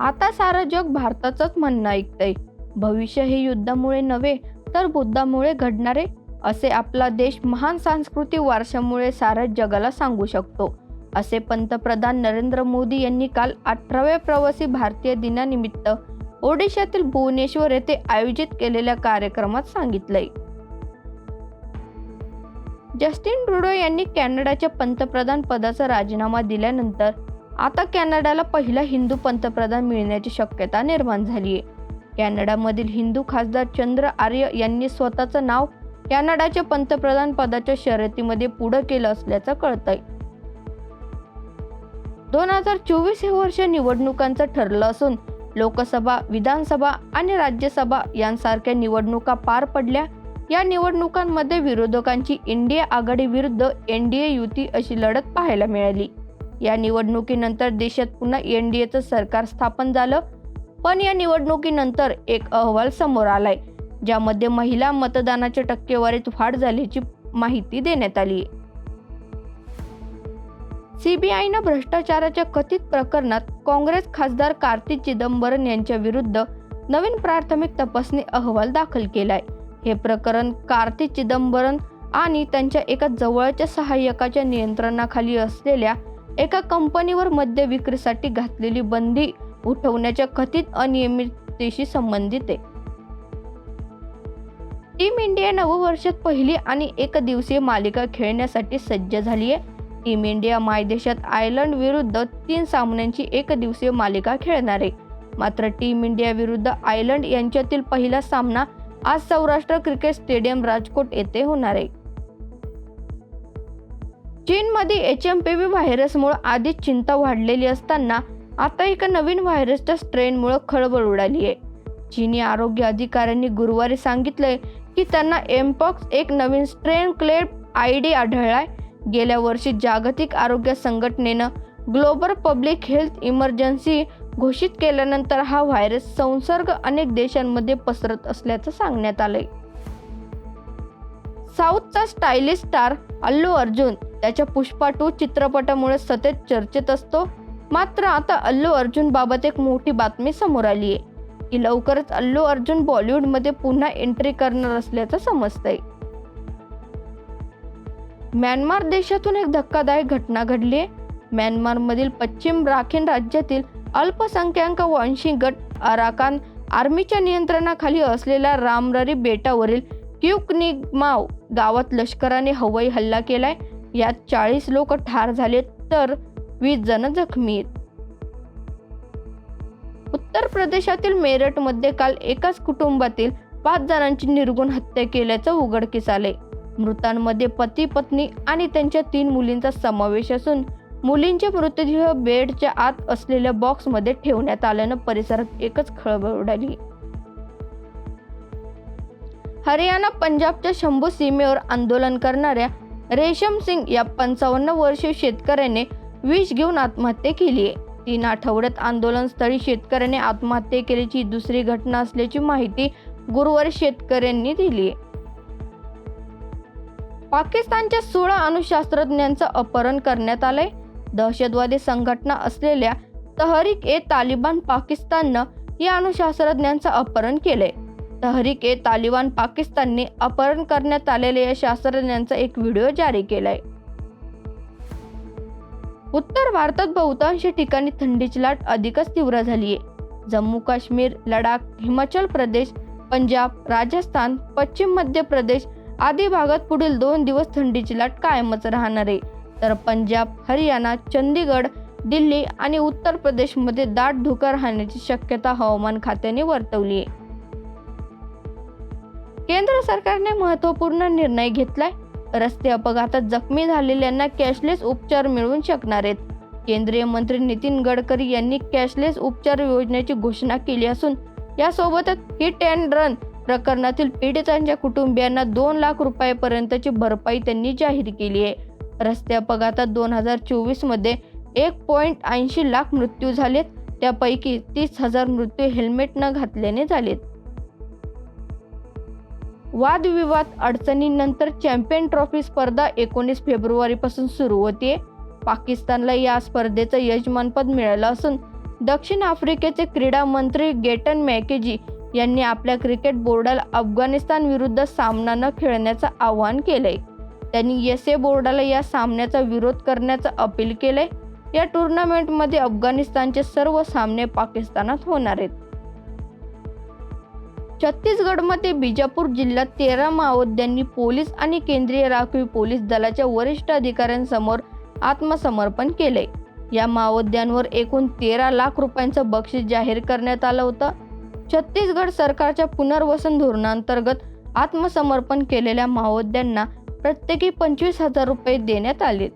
आता सारं जग भारताचंच म्हणणं ऐकतंय. भविष्य हे युद्धामुळे नव्हे तर बुद्धामुळे घडणारे असे आपला देश महान सांस्कृतिक वारशामुळे साऱ्या जगाला सांगू शकतो. असे पंतप्रधान नरेंद्र मोदी यांनी काल अठराव्या प्रवासी भारतीय दिनानिमित्त ओडिशातील भुवनेश्वर येथे आयोजित केलेल्या कार्यक्रमात सांगितलंय. जस्टिन ट्रुडो यांनी कॅनडाच्या पंतप्रधान पदाचा राजीनामा दिल्यानंतर आता कॅनडाला पहिला हिंदू पंतप्रधान मिळण्याची शक्यता निर्माण झाली आहे कॅनडामधील हिंदू खासदार चंद्र आर्य यांनी स्वतःचं नाव कॅनडाच्या पंतप्रधान पदाच्या शर्यतीमध्ये पुढं केलं असल्याचं कळतंय. दोन हजार चोवीस हे वर्ष निवडणुकांचं ठरलं असून लोकसभा विधानसभा आणि राज्यसभा यांसारख्या निवडणुका पार पडल्या. या निवडणुकांमध्ये विरोधकांची इंडिया आघाडी विरुद्ध एनडीए युती अशी लढत पाहायला मिळाली. या निवडणुकीनंतर देशात पुन्हा एन डी एचं सरकार स्थापन झालं. पण या निवडणुकीनंतर एक अहवाल समोर आलाय ज्यामध्ये महिला मतदानाच्या टक्केवारीत वाढ झाल्याची माहिती देण्यात आली. सीबीआयनं भ्रष्टाचाराच्या कथित प्रकरणात काँग्रेस खासदार कार्तिक चिदंबरम यांच्या विरुद्ध नवीन प्राथमिक तपासणी अहवाल दाखल केलाय. हे प्रकरण कार्तिक चिदंबरम आणि त्यांच्या एका जवळच्या सहाय्यकाच्या नियंत्रणाखाली असलेल्या एका कंपनीवर मद्य विक्रीसाठी घातलेली बंदी उठवण्याच्या कथित अनियमिततेशी संबंधित आहे. टीम इंडिया नववर्षात पहिली आणि एक दिवसीय मालिका खेळण्यासाठी सज्ज झाली आहे. टीम इंडिया मायदेशात आयर्लंड विरुद्ध तीन सामन्यांची एक दिवसीय मालिका खेळणार आहे. मात्र टीम इंडिया विरुद्ध आयर्लंड यांच्यातील पहिला सामना आज सौराष्ट्र क्रिकेट स्टेडियम राजकोट येथे होणार आहे. चीनमध्ये एच एम पी व्ही व्हायरसमुळे आधीच चिंता वाढलेली असताना आता एका नवीन व्हायरसच्या स्ट्रेनमुळे खळबळ उडाली आहे. चीनी आरोग्य अधिकाऱ्यांनी गुरुवारी सांगितलंय की त्यांना एमपॉक्स एक नवीन स्ट्रेन क्लेड आय डी आढळलाय. गेल्या वर्षी जागतिक आरोग्य संघटनेनं ग्लोबल पब्लिक हेल्थ इमर्जन्सी घोषित केल्यानंतर हा व्हायरस संसर्ग अनेक देशांमध्ये पसरत असल्याचं सांगण्यात आलंय. साऊथचा स्टायलिश स्टार अल्लू अर्जुन. त्याच्या पुष्पा टू चित्रपटामुळे सतत चर्चेत असतो. मात्र आता अल्लू अर्जुन बाबत एक मोठी बातमी समोर आली आहे. की लवकरच अल्लू अर्जुन बॉलिवूडमध्ये पुन्हा एंट्री करणार असल्याचं समजतंय. म्यानमार देशातून एक धक्कादायक घटना घडली आहे. म्यानमारमधील पश्चिम राखीन राज्यातील अल्पसंख्याक वंशी गट अराकान आर्मीच्या नियंत्रणाखाली असलेल्या रामरारी बेटावरील क्युकनिगमाव गावात लष्कराने हवाई हल्ला केलाय. यात चाळीस लोक ठार झाले तर वीस जण जखमी आहेत. उत्तर प्रदेशातील मेरठमध्ये काल एकाच कुटुंबातील पाच जणांची निर्गुण हत्या केल्याचं उघडकीस आले मृतांमध्ये पती पत्नी आणि त्यांच्या तीन मुलींचा समावेश असून मुलींचे मृतदेह बेडच्या आत असलेल्या बॉक्समध्ये ठेवण्यात आल्यानं परिसरात एकच खळबळ उडाली. हरियाणा पंजाबच्या शंभू सीमेवर आंदोलन करणाऱ्या रेशम सिंग या पंचावन्न वर्षीय शेतकऱ्याने विष घेऊन आत्महत्या केली आहे. तीन आठवड्यात आंदोलनस्थळी शेतकऱ्याने आत्महत्या केल्याची दुसरी घटना असल्याची माहिती गुरुवारी शेतकऱ्यांनी दिली आहे. पाकिस्तानच्या सोळा अणुशास्त्रज्ञांचं अपहरण करण्यात आलंय. दहशतवादी संघटना असलेल्या तहरीक ए तालिबान पाकिस्ताननं या अणुशास्त्रज्ञांचं अपहरण केलंय. तहरीक ए तालिबान पाकिस्तानने अपहरण करण्यात आलेल्या या शास्त्रज्ञांचा एक व्हिडिओ जारी केलाय. उत्तर भारतात बहुतांश ठिकाणी थंडीची लाट अधिकच तीव्र झाली आहे जम्मू काश्मीर लडाख हिमाचल प्रदेश पंजाब राजस्थान पश्चिम मध्य प्रदेश आदी भागात पुढील दोन दिवस थंडीची लाट कायमच राहणार आहे. तर पंजाब हरियाणा चंदीगड दिल्ली आणि उत्तर प्रदेशमध्ये दाट धुकं राहण्याची शक्यता हवामान खात्याने वर्तवली आहे केंद्र सरकारने महत्त्वपूर्ण निर्णय घेतलाय. रस्ते अपघातात जखमी झालेल्यांना कॅशलेस उपचार मिळवू शकणार आहेत. केंद्रीय मंत्री नितीन गडकरी यांनी कॅशलेस उपचार योजनेची घोषणा केली असून यासोबतच हिट अँड रन प्रकरणातील पीडितांच्या कुटुंबियांना दोन लाख रुपयापर्यंतची भरपाई त्यांनी जाहीर केली आहे. रस्ते अपघातात दोन हजार चोवीसमध्ये एक पॉईंट ऐंशी लाख मृत्यू झालेत. त्यापैकी तीस हजार मृत्यू हेल्मेट न घातल्याने झालेत. वादविवाद अडचणींनंतर चॅम्पियन ट्रॉफी स्पर्धा एकोणीस फेब्रुवारीपासून सुरू होते. पाकिस्तानला या स्पर्धेचं यजमानपद मिळालं असून दक्षिण आफ्रिकेचे क्रीडा मंत्री गेटन मॅकेजी यांनी आपल्या क्रिकेट बोर्डाला अफगाणिस्तान विरुद्ध सामना न खेळण्याचं आवाहन केलंय. त्यांनी एस ए बोर्डाला या सामन्याचा विरोध करण्याचं अपील केलंय. या टुर्नामेंटमध्ये अफगाणिस्तानचे सर्व सामने पाकिस्तानात होणार आहेत. छत्तीसगडमध्ये बिजापूर जिल्ह्यात तेरा माओवाद्यांनी पोलीस आणि केंद्रीय राखीव पोलीस दलाच्या वरिष्ठ अधिकाऱ्यांसमोर आत्मसमर्पण केले. या माओवाद्यांवर एकूण तेरा लाख रुपयांचं बक्षीस जाहीर करण्यात आलं होतं. छत्तीसगड सरकारच्या पुनर्वसन धोरणांतर्गत आत्मसमर्पण केलेल्या माओवाद्यांना प्रत्येकी पंचवीस हजार रुपये देण्यात आले.